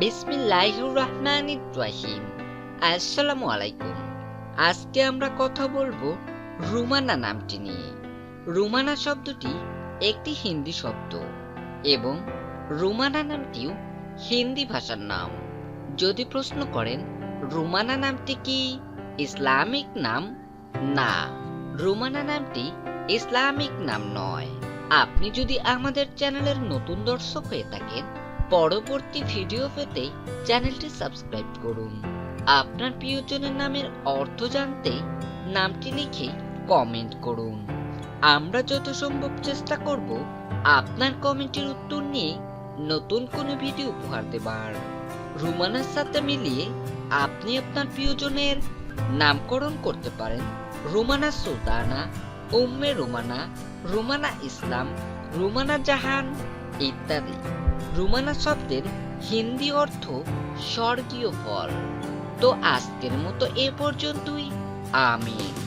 বিসমিল্লাহির রহমানির রহিম আসসালামু আলাইকুম আজকে আমরা কথা বলব রুমানা নামটি নিয়ে। রুমানা শব্দটি একটি হিন্দি শব্দ এবং রুমানা নামটিও হিন্দি ভাষার নাম। যদি প্রশ্ন করেন, রুমানা নামটি কি? ইসলামিক নাম? না, রুমানা নামটি ইসলামিক নাম নয়। আপনি যদি আমাদের চ্যানেলের নতুন দর্শক হয়ে থাকেন পরবর্তী ভিডিও পেতে চ্যানেলটি সাবস্ক্রাইব করুন। আপনার প্রিয়জনের নামের অর্থ জানতে নামটি লিখে কমেন্ট করুন। আমরা যত সম্ভব চেষ্টা করব আপনার কমেন্টের উত্তর নিয়ে নতুন কোনো ভিডিও উপহার দেবার। রুমানার সাথে মিলিয়ে আপনি আপনার প্রিয়জনের নামকরণ করতে পারেন রুমানা সুলতানা, উম্মে রুমানা রুমানা ইসলাম, রুমানা জাহান ইত্যাদি। রুমানা শব্দের হিন্দি অর্থ স্বর্গীয় ফল। তো আজকের মতো এ পর্যন্তই। আমিন।